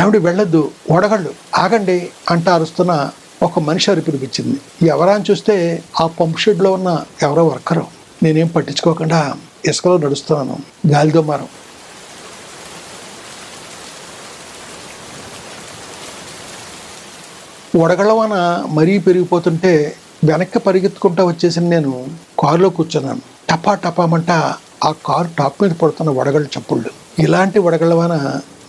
ఏమిటి వెళ్ళొద్దు ఓడగళ్ళు ఆగండి అంట అరుస్తున్న ఒక మనిషి అరిపినిపించింది ఎవరా అని చూస్తే ఆ పంప్ షెడ్లో ఉన్న ఎవరో వర్కరు. నేనేం పట్టించుకోకుండా ఇసుకలో నడుస్తున్నాను. గాలి దుమారం వడగళ్ళవాన మరీ పెరిగిపోతుంటే వెనక్కి పరిగెత్తుకుంటా వచ్చేసి నేను కారులో కూర్చున్నాను. టపా టపామంట ఆ కారు టాప్ మీద పడుతున్న వడగళ్ళ చప్పుళ్ళు. ఇలాంటి వడగళ్ళవాన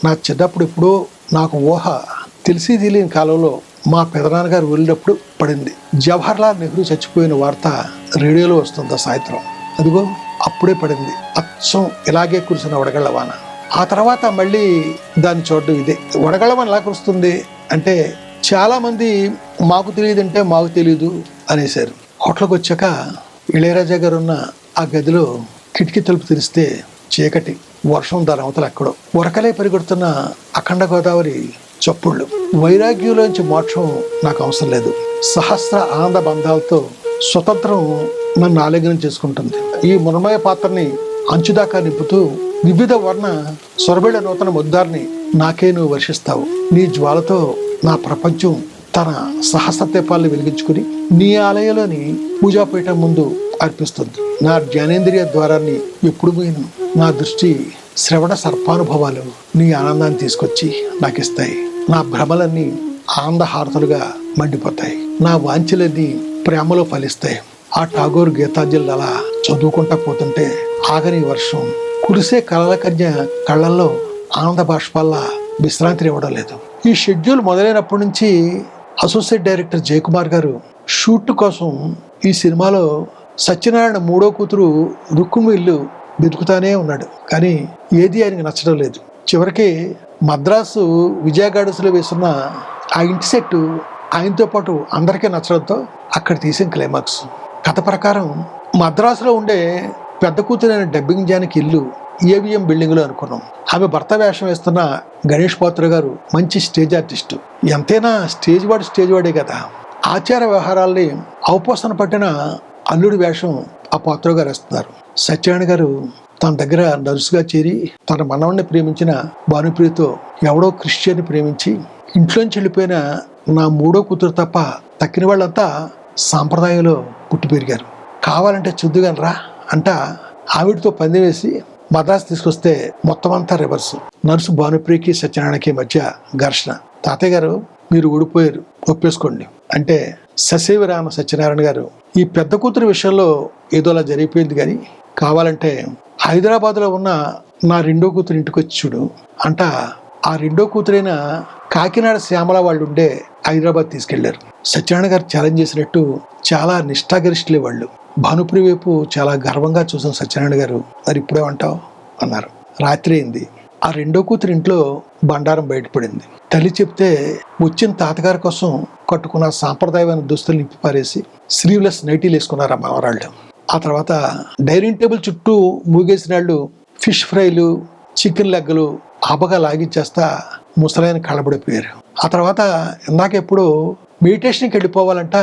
నా చిన్నప్పుడు ఎప్పుడో నాకు ఊహ తెలిసి తెలియని కాలంలో మా పెదనాన్నగారు వెళ్ళినప్పుడు పడింది. జవహర్లాల్ నెహ్రూ చచ్చిపోయిన వార్త రేడియోలో వస్తుంది ఆ సాయంత్రం? అదిగో అప్పుడే పడింది. అచ్చం ఇలాగే కురిసిన వడగళ్ళ వాన ఆ తర్వాత మళ్ళీ దాన్ని చూడడం ఇదే. వడగళ్ళ వాన ఎలా కురుస్తుంది అంటే చాలామంది మాకు మాకు తెలియదంటే మాకు తెలియదు అనేశారు. హోటల్కి వచ్చాక ఇళయరాజా గారు ఉన్న ఆ గదిలో కిటికీ తలుపు తెరిస్తే చీకటి వర్షం దాని అవతల ఎక్కడో. ఉరకలే పరిగెడుతున్న అఖండ గోదావరి చప్పుళ్ళు. వైరాగ్యంలోంచి మోక్షం నాకు అవసరం లేదు. సహస్ర ఆనంద బంధాలతో స్వతంత్రం నన్ను ఆలింగనం చేసుకుంటుంది. ఈ మునమయ పాత్రని అంచుదాకా నింపుతూ వివిధ వర్ణ సొరబిళ్ళ నూతన ముద్దార్ని నాకే నువ్వు వర్షిస్తావు. నీ జ్వాలతో నా ప్రపంచం తన సహస్ర దీపాలను వెలిగించుకుని నీ ఆలయంలోని పూజాపీఠం ముందు అర్పిస్తుంది. నా జ్ఞానేంద్రియ ద్వారాన్ని ఎప్పుడు పోయిను నా దృష్టి శ్రవణ సర్పానుభవాలు నీ ఆనందాన్ని తీసుకొచ్చి నాకు ఇస్తాయి నా భ్రమలన్నీ ఆనందహారతలుగా మండిపోతాయి. నా వాంఛలన్నీ ప్రేమలో ఫలిస్తాయి. ఆ ఠాగూర్ గీతాంజలి అలా చదువుకుంటా పోతుంటే ఆగని వర్షం కురిసే కళల కన్య కళ్ళల్లో ఆనంద బాష్పాల విశ్రాంతి ఇవ్వడం లేదు. ఈ షెడ్యూల్ మొదలైనప్పటి నుంచి అసోసియేట్ డైరెక్టర్ జయకుమార్ గారు షూట్ కోసం ఈ సినిమాలో సత్యనారాయణ మూడో కూతురు రుక్కుమిల్లు వెతుకుతానే ఉన్నాడు. కానీ ఏది ఆయనకి నచ్చడం లేదు. చివరికి మద్రాసు విజయ గార్డెన్స్లో వేస్తున్న ఆ ఇంటి సెట్ ఆయనతో పాటు అందరికీ నచ్చడంతో అక్కడ తీసిన క్లైమాక్స్. కథ ప్రకారం మద్రాసులో ఉండే పెద్ద కూతురైన డబ్బింగ్ జానికి ఇల్లు ఏవిఎం బిల్డింగ్లో అనుకున్నాం. ఆమె భర్త వేషం వేస్తున్న గణేష్ పాత్ర గారు మంచి స్టేజ్ ఆర్టిస్టు. ఎంతైనా స్టేజ్ వాడు స్టేజ్ వాడే కదా. ఆచార వ్యవహారాల్ని అవపోసన పట్టిన అల్లుడి వేషం ఆ పాత్ర గారు వేస్తున్నారు. సత్యనారాయణ గారు తన దగ్గర నర్సుగా చేరి తన మనవణ్ణి ప్రేమించిన భానుప్రియతో ఎవడో క్రిస్టియన్ని ప్రేమించి ఇంట్లోంచి వెళ్ళిపోయిన నా మూడో కూతురు తప్ప తక్కిన వాళ్ళంతా సాంప్రదాయంలో పుట్టి పెరిగారు. కావాలంటే చుద్దుగలరా అంట ఆవిడతో పందెం వేసి మద్రాసు తీసుకొస్తే మొత్తం అంతా రివర్స్. నర్సు భానుప్రియకి సత్యనారాయణకి మధ్య ఘర్షణ. తాతయ్య గారు మీరు ఊడిపోయారు. ఒప్పేసుకోండి. అంటే ససేవిరామ సత్యనారాయణ గారు ఈ పెద్ద కూతురు విషయంలో ఏదోలా జరిగిపోయింది కానీ కావాలంటే హైదరాబాద్లో ఉన్న నా రెండో కూతురు ఇంటికి వచ్చి చూడు. అంట ఆ రెండో కూతురైన కాకినాడ శ్యామల వాళ్ళు ఉండే హైదరాబాద్ తీసుకెళ్ళారు సత్యనారాయణ గారు ఛాలెంజ్ చేసినట్టు చాలా నిష్ఠాగరిష్ఠులే వాళ్ళు. భానుప్రి వైపు చాలా గర్వంగా చూసిన సత్యనారాయణ గారు మరి ఇప్పుడేమంటావు? అన్నారు. రాత్రి అయింది. ఆ రెండో కూతురు ఇంట్లో బండారం బయటపడింది. తల్లి చెప్తే వచ్చిన తాతగారి కోసం కట్టుకున్న సాంప్రదాయమైన దుస్తులు నింపి పారేసి స్లీవ్లెస్ నైటీలు వేసుకున్నారు ఆ మనవరాళ్ళు ఆ తర్వాత డైనింగ్ టేబుల్ చుట్టూ మూగేసిన వాళ్ళు ఫిష్ ఫ్రైలు చికెన్ లెగ్గలు అబగా లాగించేస్తా ముసలైన కళ్ళబడిపోయారు. ఆ తర్వాత ఇందాకెప్పుడు మెడిటేషన్కి వెళ్ళిపోవాలంట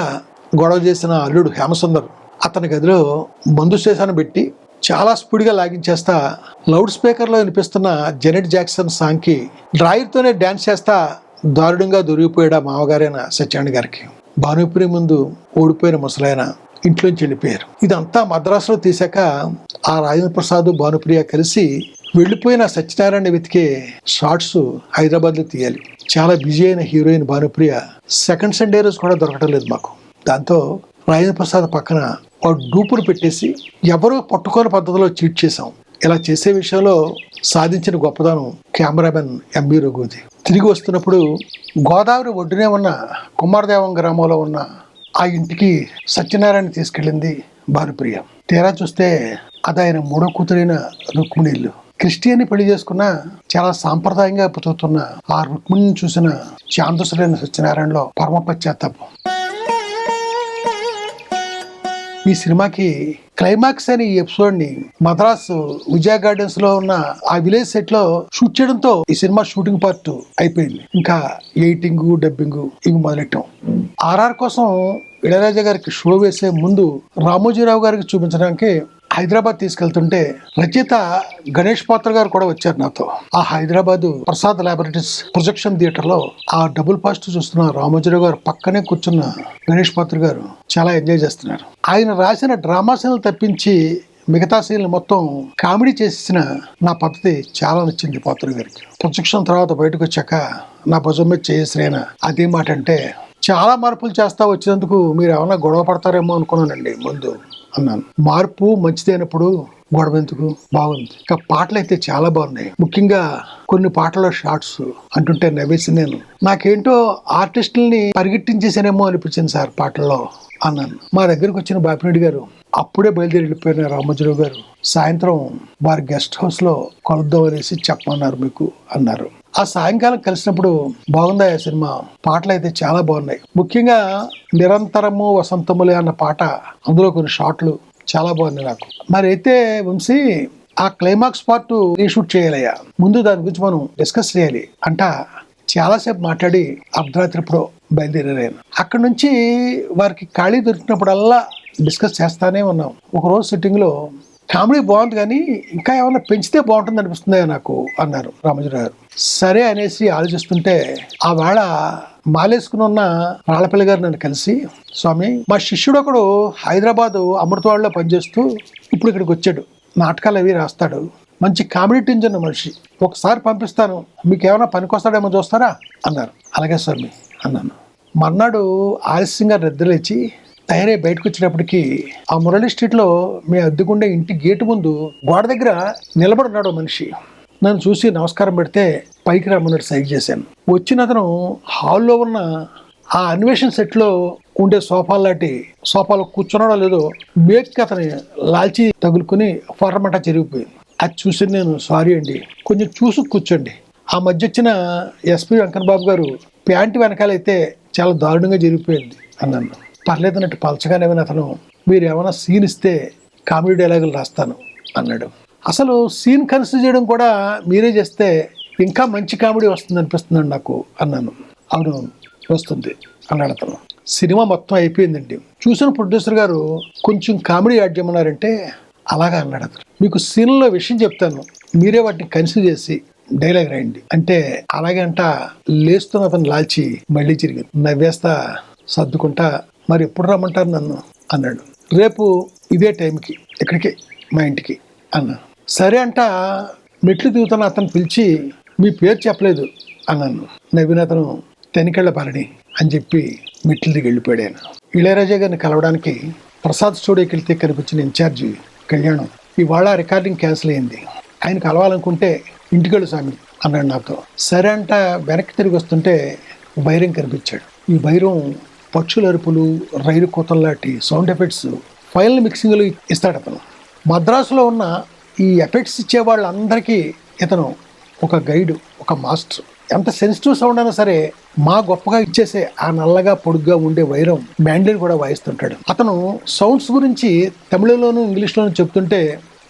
గొడవ చేసిన అల్లుడు హేమసుందర్. అతని గదిలో మందు శేషాన్ని పెట్టి చాలా స్పీడ్గా లాగించేస్తా లౌడ్ స్పీకర్లో వినిపిస్తున్న జెనెట్ జాక్సన్ సాంగ్కి డ్రాయర్తోనే డ్యాన్స్ చేస్తా దారుణంగా దొరికిపోయాడు మామగారైన సత్యాన్ని గారికి. భానుపురి ముందు ఓడిపోయిన ముసలాయన ఇంట్లోంచి వెళ్ళిపోయారు. ఇదంతా మద్రాసులో తీసాక ఆ రాజేంద్ర ప్రసాద్ భానుప్రియ కలిసి వెళ్ళిపోయిన సత్యనారాయణ వెతికే షార్ట్స్ హైదరాబాద్లో తీయాలి. చాలా బిజీ అయిన హీరోయిన్ భానుప్రియ సెకండ్ సండే రోజు కూడా దొరకడం లేదు మాకు. దాంతో రాజేంద్ర ప్రసాద్ పక్కన ఒక డూపులు పెట్టేసి ఎవరూ పట్టుకోని పద్ధతిలో చీట్ చేశాం. ఇలా చేసే విషయంలో సాధించిన గొప్పదనం కెమెరామెన్ ఎంబీ రఘుది తిరిగి వస్తున్నప్పుడు గోదావరి ఒడ్డునే ఉన్న కుమారదేవం గ్రామంలో ఉన్న ఆ ఇంటికి సత్యనారాయణ తీసుకెళ్ళింది భానుప్రియ. తీరా చూస్తే అది ఆయన మూడో కూతురైన రుక్మిణిల్లు. క్రిస్టియన్ని పెళ్ళి చేసుకున్న చాలా సాంప్రదాయంగా బతుకుతున్న ఆ రుక్మిణిని చూసిన చాందసులైన సత్యనారాయణలో పరమ పశ్చాత్తాపం ఈ సినిమాకి క్లైమాక్స్ అనే ఈ ఎపిసోడ్ని మద్రాసు విజయ గార్డెన్స్లో ఉన్న ఆ విలేజ్ సెట్లో షూట్ చేయడంతో ఈ సినిమా షూటింగ్ పార్ట్ అయిపోయింది. ఇంకా ఎయిటింగ్ డబ్బింగ్ ఇవి మొదలెట్టాం. ఆర్ఆర్ కోసం ఇళయరాజా గారికి షో వేసే ముందు రామోజీరావు గారికి చూపించడానికి హైదరాబాద్ తీసుకెళ్తుంటే రచయిత గణేష్ పాత్ర గారు కూడా వచ్చారు నాతో. ఆ హైదరాబాద్ ప్రసాద్ లాబొరేటరీస్ ప్రొజెక్షన్ థియేటర్లో ఆ డబుల్ పాస్ట్ చూస్తున్న రామోజీరావు గారు పక్కనే కూర్చున్న గణేష్ పాత్ర గారు చాలా ఎంజాయ్ చేస్తున్నారు. ఆయన రాసిన డ్రామా సీన్లు తప్పించి మిగతా సీన్లు మొత్తం కామెడీ చేసిన నా పద్ధతి చాలా నచ్చింది పాత్ర గారికి. ప్రొజెక్షన్ తర్వాత బయటకు వచ్చాక నా భుజం మీద చేసిన అదే మాట అంటే చాలా మార్పులు చేస్తా వచ్చినందుకు మీరు ఏమైనా గొడవ పడతారేమో అనుకున్నానండి ముందు. అన్నాను. మార్పు మంచిదైనప్పుడు గొడవ ఎందుకు బాగుంది. ఇంకా పాటలు అయితే చాలా బాగున్నాయి. ముఖ్యంగా కొన్ని పాటల షార్ట్స్ అంటుంటే నవ్వేసి నేను. నాకేంటో ఆర్టిస్టుల్ని పరిగెట్టించేసానేమో అనిపించింది సార్ పాటల్లో అన్నాను. మా దగ్గరకు వచ్చిన బాపిరెడ్డి గారు అప్పుడే బయలుదేరి వెళ్ళిపోయిన రామోజీరావు గారు సాయంత్రం వారి గెస్ట్ హౌస్లో లో అనేసి చెప్పమన్నారు మీకు అన్నారు. ఆ సాయంకాలం కలిసినప్పుడు బాగుందా ఆ సినిమా? పాటలు అయితే చాలా బాగున్నాయి. ముఖ్యంగా నిరంతరము వసంతములే అన్న పాట అందులో కొన్ని షాట్లు చాలా బాగున్నాయి నాకు. మరి అయితే వంశీ ఆ క్లైమాక్స్ పార్ట్ రీషూట్ చేయాలయ్యా. ముందు దాని గురించి మనం డిస్కస్ చేయాలి. అంట చాలాసేపు మాట్లాడి అర్ధరాత్రి ఇప్పుడు బయలుదేరాను అక్కడ నుంచి వారికి ఖాళీ దొరికినప్పుడల్లా డిస్కస్ చేస్తానే ఉన్నాం. ఒక రోజు కామెడీ బాగుంది కానీ ఇంకా ఏమైనా పెంచితే బాగుంటుంది అనిపిస్తుంది నాకు అన్నారు రామోజీరావు గారు. సరే అనేసి ఆలోచిస్తుంటే ఆ వేళ మాలేసుకుని ఉన్న రాళ్ళపల్లి గారు నన్ను కలిసి స్వామి మా శిష్యుడు ఒకడు హైదరాబాదు అమృతవాడలో పనిచేస్తూ ఇప్పుడు ఇక్కడికి వచ్చాడు. నాటకాలు అవి రాస్తాడు. మంచి కామెడీ టింజ్ ఉన్న మనిషి. ఒకసారి పంపిస్తాను. మీకు ఏమైనా పనికొస్తాడేమో చూస్తారా? అన్నారు. అలాగే స్వామి అన్నాను. మర్నాడు ఆలస్యంగా నిద్రలేచి తయారై బయటకు వచ్చినప్పటికీ ఆ మురళి స్ట్రీట్లో మీ అద్దెకుండే ఇంటి గేటు ముందు గోడ దగ్గర నిలబడున్నాడు మనిషి. నన్ను చూసి నమస్కారం పెడితే పైకి రమ్మన్నట్టు సైక్ చేశాను. వచ్చిన అతను హాల్లో ఉన్న ఆ అన్వేషణ సెట్లో ఉండే సోఫాలు లాంటి సోఫాలో కూర్చున్నాడో లేదో మేక్ అతని లాల్చి తగులుకుని ఫర్రమట చెరిగిపోయింది. అది చూసి నేను సారీ అండి కొంచెం చూసి కూర్చోండి. ఆ మధ్య వచ్చిన ఎస్పి వెంకటబాబు బాబు గారు ప్యాంటు వెనకాలైతే చాలా దారుణంగా జరిగిపోయింది అన్నాను. పర్లేదన్నట్టు పలచగానే అతను మీరు ఏమైనా సీన్ ఇస్తే కామెడీ డైలాగులు రాస్తాను అన్నాడు. అసలు సీన్ కన్సిడర్ చేయడం కూడా మీరే చేస్తే ఇంకా మంచి కామెడీ వస్తుంది అనిపిస్తుందండి నాకు అన్నాను. అవును వస్తుంది అన్నాడు అతను. సినిమా మొత్తం అయిపోయిందండి. చూసిన ప్రొడ్యూసర్ గారు కొంచెం కామెడీ యాడ్ చేయమన్నారంటే అలాగా అన్నాడు అతను. మీకు సీన్లో విషయం చెప్తాను. మీరే వాటిని కన్సిడర్ చేసి డైలాగ్ రాయండి. అంటే అలాగే అంట లేస్తున్న అతను లాల్చి మళ్ళీ తిరిగింది నవ్వేస్తా సర్దుకుంటా మరి ఎప్పుడు రమ్మంటారు నన్ను? అన్నాడు. రేపు ఇదే టైంకి ఇక్కడికి మా ఇంటికి అన్నాను. సరే అంట మెట్లు దిగుతున్న అతను పిలిచి మీ పేరు చెప్పలేదు అన్నాను. నవ్విన అతను తెనికెళ్ళ పరణి అని చెప్పి మెట్లు దిగి వెళ్ళిపోయాను ఇళయరాజా గారిని కలవడానికి ప్రసాద్ స్టూడియోకి వెళ్తే కనిపించిన ఇన్ఛార్జి కళ్యాణం ఇవాళ రికార్డింగ్ క్యాన్సిల్ అయింది. ఆయన కలవాలనుకుంటే ఇంటికెళ్ళు స్వామి అన్నాడు నాతో. సరే అంట వెనక్కి తిరిగి వస్తుంటే బైరం కనిపించాడు. ఈ బైరం పక్షుల అరుపులు రైలు కోతలు లాంటి సౌండ్ ఎఫెక్ట్స్ ఫైనల్ మిక్సింగ్లు ఇస్తాడు అతను. మద్రాసులో ఉన్న ఈ ఎఫెక్ట్స్ ఇచ్చే వాళ్ళందరికీ ఇతను ఒక గైడ్ ఒక మాస్టర్ ఎంత సెన్సిటివ్ సౌండ్ అయినా సరే మా గొప్పగా ఇచ్చేసే ఆ నల్లగా పొడుగ్గా ఉండే వైరం బ్యాండిల్ కూడా వాయిస్తుంటాడు. అతను సౌండ్స్ గురించి తమిళలోను ఇంగ్లీష్లోనూ చెప్తుంటే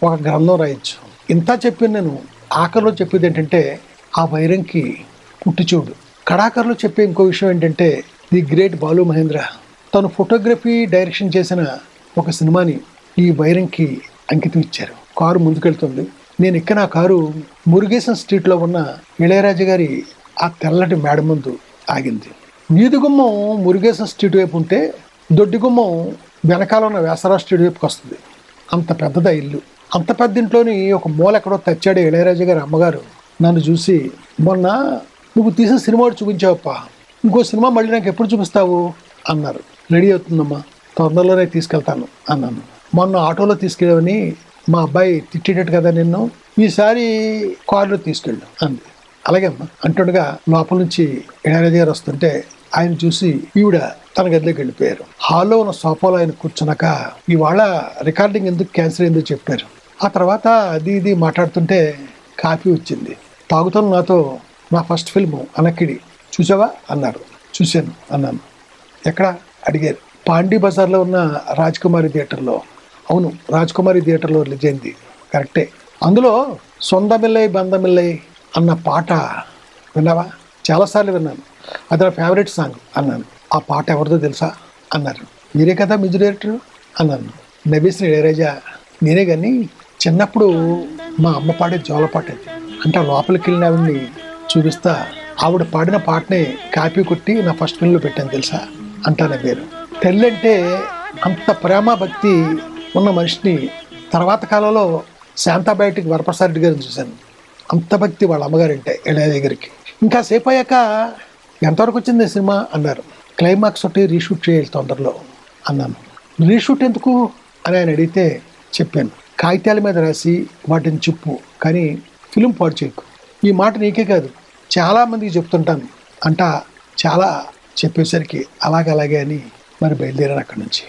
ఒక గ్రంథం రాయొచ్చు. ఇంత చెప్పిన నేను ఆఖరిలో చెప్పేది ఏంటంటే ఆ వైరంకి పుట్టి చూడు కడాకర్లో చెప్పే ఇంకో విషయం ఏంటంటే ది గ్రేట్ బాలు మహేంద్ర. తను ఫోటోగ్రఫీ డైరెక్షన్ చేసిన ఒక సినిమాని ఈ వైరంకి అంకితం ఇచ్చారు. కారు ముందుకెళ్తుంది. నేను ఎక్కిన ఆ కారు మురుగేశన్ స్ట్రీట్లో ఉన్న ఇళయరాజు గారి ఆ తెల్లటి మేడ ముందు ఆగింది. వీధి గుమ్మం మురుగేశన్ స్ట్రీట్ వైపు ఉంటే దొడ్డి గుమ్మం వెనకాల ఉన్న వేసరా స్ట్రీట్ వైపుకి వస్తుంది. అంత పెద్దదా ఇల్లు. అంత పెద్ద ఇంట్లోని ఒక మూల ఎక్కడో తెచ్చాడు ఇళయరాజు గారి అమ్మగారు నన్ను చూసి మొన్న నువ్వు తీసిన సినిమా చూపించావప్పా చూపించావప్ప. ఇంకో సినిమా మళ్ళీ నాకు ఎప్పుడు చూపిస్తావు? అన్నారు. రెడీ అవుతుందమ్మా. తొందరలోనే తీసుకెళ్తాను అన్నాను. మొన్న ఆటోలో తీసుకెళ్ళవని మా అబ్బాయి తిట్టేటట్టు కదా నిన్ను? ఈసారి కారులో తీసుకెళ్ళు అంది. అలాగే అమ్మా అంటుండగా లోపల నుంచి ఇళయరాజు గారు వస్తుంటే ఆయన చూసి ఈవిడ తన గదిలోకి వెళ్ళిపోయారు. హాల్లో ఉన్న సోఫాలో ఆయన కూర్చున్నాక ఇవాళ రికార్డింగ్ ఎందుకు క్యాన్సిల్ అయిందో చెప్పారు. ఆ తర్వాత అది ఇది మాట్లాడుతుంటే కాఫీ వచ్చింది. తాగుతున్న నాతో నా ఫస్ట్ ఫిల్మ్ అనక్కిడి చూసావా? అన్నారు. చూశాను అన్నాను. ఎక్కడ? అడిగారు. పాండీ బజార్లో ఉన్న రాజ్కుమారి థియేటర్లో. అవును రాజ్కుమారి థియేటర్లో రిలీజ్ అయింది. కరెక్టే. అందులో సొందమిల్లై బందమిల్లై అన్న పాట విన్నావా? చాలాసార్లు విన్నాను. అది నా ఫేవరెట్ సాంగ్ అన్నాను. ఆ పాట ఎవరిదో తెలుసా? అన్నారు. మీరే కదా మ్యూజిక్ డైరెక్టర్? అన్నాను. నబీసిన ఇళయరాజా నేనే కానీ చిన్నప్పుడు మా అమ్మ పాడే జోలపాట అది. అంటే ఆ లోపలికి వెళ్ళిన ఆవిడ్ని చూపిస్తా ఆవిడ పాడిన పాటనే కాపీ కొట్టి నా ఫస్ట్ ఫిల్మ్లో పెట్టాను తెలుసా? అంటాను పేరు. తెల్లంటే అంత ప్రేమ భక్తి ఉన్న మనిషిని తర్వాత కాలంలో శాంతాబయటికి వరప్రసాద్ రెడ్డి గారిని చూశాను. అంత భక్తి వాళ్ళ అమ్మగారింటే ఇళయ దగ్గరికి. ఇంకా సేపు అయ్యాక ఎంతవరకు వచ్చింది ఈ సినిమా? అన్నారు. క్లైమాక్స్ ఒకటి రీషూట్ చేయాలి తొందరలో అన్నాను. రీషూట్ ఎందుకు? అని ఆయన అడిగితే చెప్పాను. కాగితాల మీద రాసి వాటిని చెప్పు కానీ ఫిలిం పాడు చేయకు. ఈ మాట నీకే కాదు. చాలామందికి చెప్తుంటాను. అంట చాలా చెప్పేసరికి అలాగలాగే అలాగే అని మరి బయలుదేరాను అక్కడి నుంచి.